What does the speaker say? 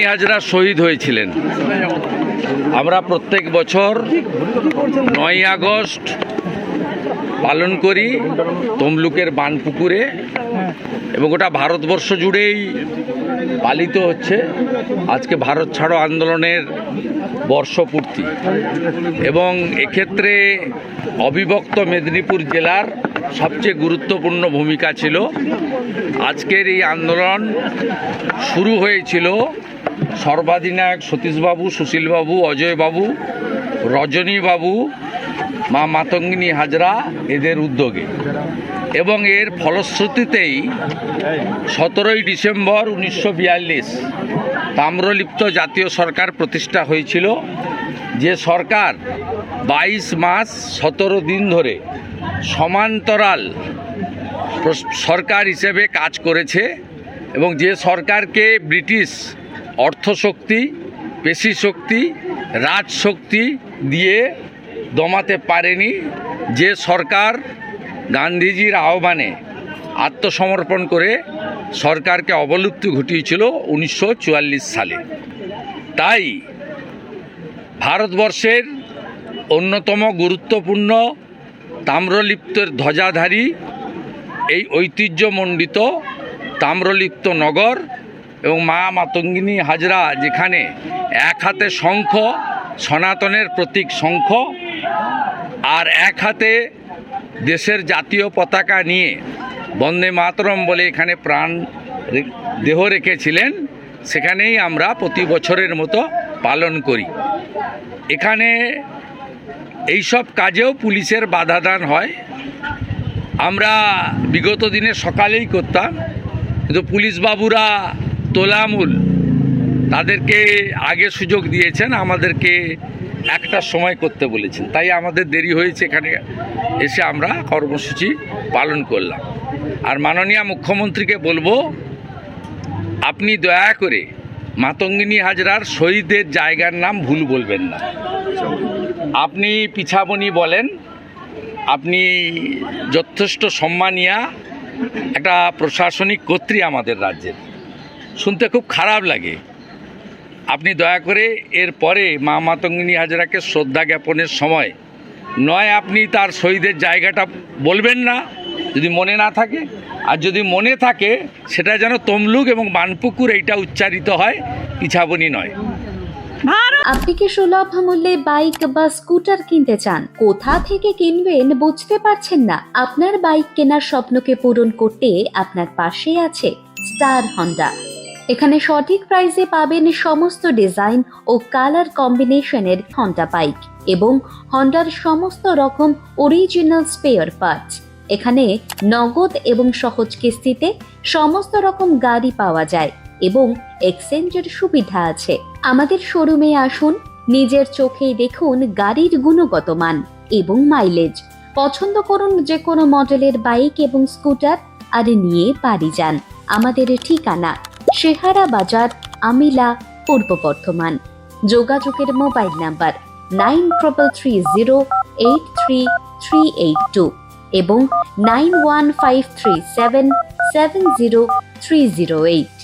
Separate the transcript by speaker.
Speaker 1: মাতঙ্গিনী হাজরা শহীদ হয়েছিলেন। আমরা প্রত্যেক বছর নয় আগস্ট পালন করি তমলুকের বানপুকুরে এবং ওটা ভারতবর্ষ জুড়েই পালিত হচ্ছে। আজকে ভারত ছাড়ো আন্দোলনের বর্ষপূর্তি। এবং এক্ষেত্রে অবিভক্ত মেদিনীপুর জেলার সবচেয়ে গুরুত্বপূর্ণ ভূমিকা ছিল। আজকের এই আন্দোলন শুরু হয়েছিল সর্বাধিনায়ক সতীশবাবু, সুশীলবাবু, অজয়বাবু, রজনীবাবু, মা মাতঙ্গিনী হাজরা এদের উদ্যোগে। এবং এর ফলশ্রুতিতেই সতেরোই ডিসেম্বর উনিশশো বিয়াল্লিশ তাম্রলিপ্ত জাতীয় সরকার প্রতিষ্ঠা হয়েছিল। যে সরকার বাইশ মাস সতেরো দিন ধরে সমান্তরাল সরকার হিসেবে কাজ করেছে এবং যে সরকারকে ব্রিটিশ অর্থশক্তি পেশি শক্তি রাজশক্তি দিয়ে দমাতে পারেনি, যে সরকার গান্ধীজির আহ্বানে আত্মসমর্পণ করে সরকারকে অবলুপ্তি ঘটিয়েছিল উনিশশো চুয়াল্লিশ সালে। তাই ভারতবর্ষের অন্যতম গুরুত্বপূর্ণ তাম্রলিপ্তের ধ্বজাধারী এই ঐতিহ্যমণ্ডিত তাম্রলিপ্ত নগর এবং মা মাতঙ্গিনী হাজরা, যেখানে এক হাতে শঙ্খ, সনাতনের প্রতীক শঙ্খ, আর এক হাতে দেশের জাতীয় পতাকা নিয়ে বন্দে মাতরম বলে এখানে প্রাণ দেহ রেখেছিলেন, সেখানেই আমরা প্রতি বছরের মতো পালন করি। এখানে এইসব কাজেও পুলিশের বাধাদান হয়। আমরা বিগত দিনে সকালেই করতাম, কিন্তু পুলিশ বাবুরা তোলামূল। তাদেরকে আগে সুযোগ দিয়েছেন, আমাদেরকে একটা সময় করতে বলেছেন। তাই আমাদের দেরি হয়েছে এখানে এসে আমরা কর্মসূচি পালন করলাম। আর মাননীয় মুখ্যমন্ত্রীকে বলব, আপনি দয়া করে মাতঙ্গিনী হাজরার শহীদের জায়গার নাম ভুল বলবেন না। আপনি পিছাবনি বলেন, আপনি যথেষ্ট সম্মানিয়া একটা প্রশাসনিক কর্ত্রী আমাদের রাজ্যের। শুনতে খুব খারাপ লাগে। আপনি দয়া করে এর পরে মা মাতঙ্গিনী হাজরাকে শ্রদ্ধা জ্ঞাপনের সময়, নয় আপনি তার শহীদের জায়গাটা বলবেন না যদি মনে না থাকে আর যদি মনে থাকে সেটা যেন তমলুক এবং বানপুকুর এইটা উচ্চারিত হয় পিছাবনি নয়।
Speaker 2: আপনি কি সুলভ মূল্যে বাইক বা স্কুটার কিনতে চান? কোথা থেকে কিনবেন বুঝতে পারছেন না। আপনার বাইক কেনার স্বপ্নকে পূরণ করতে আপনার পাশে আছে স্টার হন্ডা। এখানে সঠিক প্রাইসে পাবেন সমস্ত ডিজাইন ও কালার কম্বিনেশনের হন্ডা বাইক এবং হন্ডার সমস্ত রকম অরিজিনাল স্পেয়ার পার্টস এখানে নগদ এবং সহজ কিস্তিতে সমস্ত রকম গাড়ি পাওয়া যায় এবং এক্সচেঞ্জের সুবিধা আছে। আমাদের শোরুমে আসুন, নিজের চোখেই দেখুন গাড়ির গুণগত মান এবং মাইলেজ পছন্দ করুন যে কোনো মডেলের বাইক এবং স্কুটার আর নিয়ে বাড়ি যান। আমাদের ঠিকানা শেহারা বাজার, আমিলা, পূর্ব বর্ধমান। যোগাযোগের mobile number nine triple three zero eight three three eight two. এবং nine one five three seven seven zero three zero eight.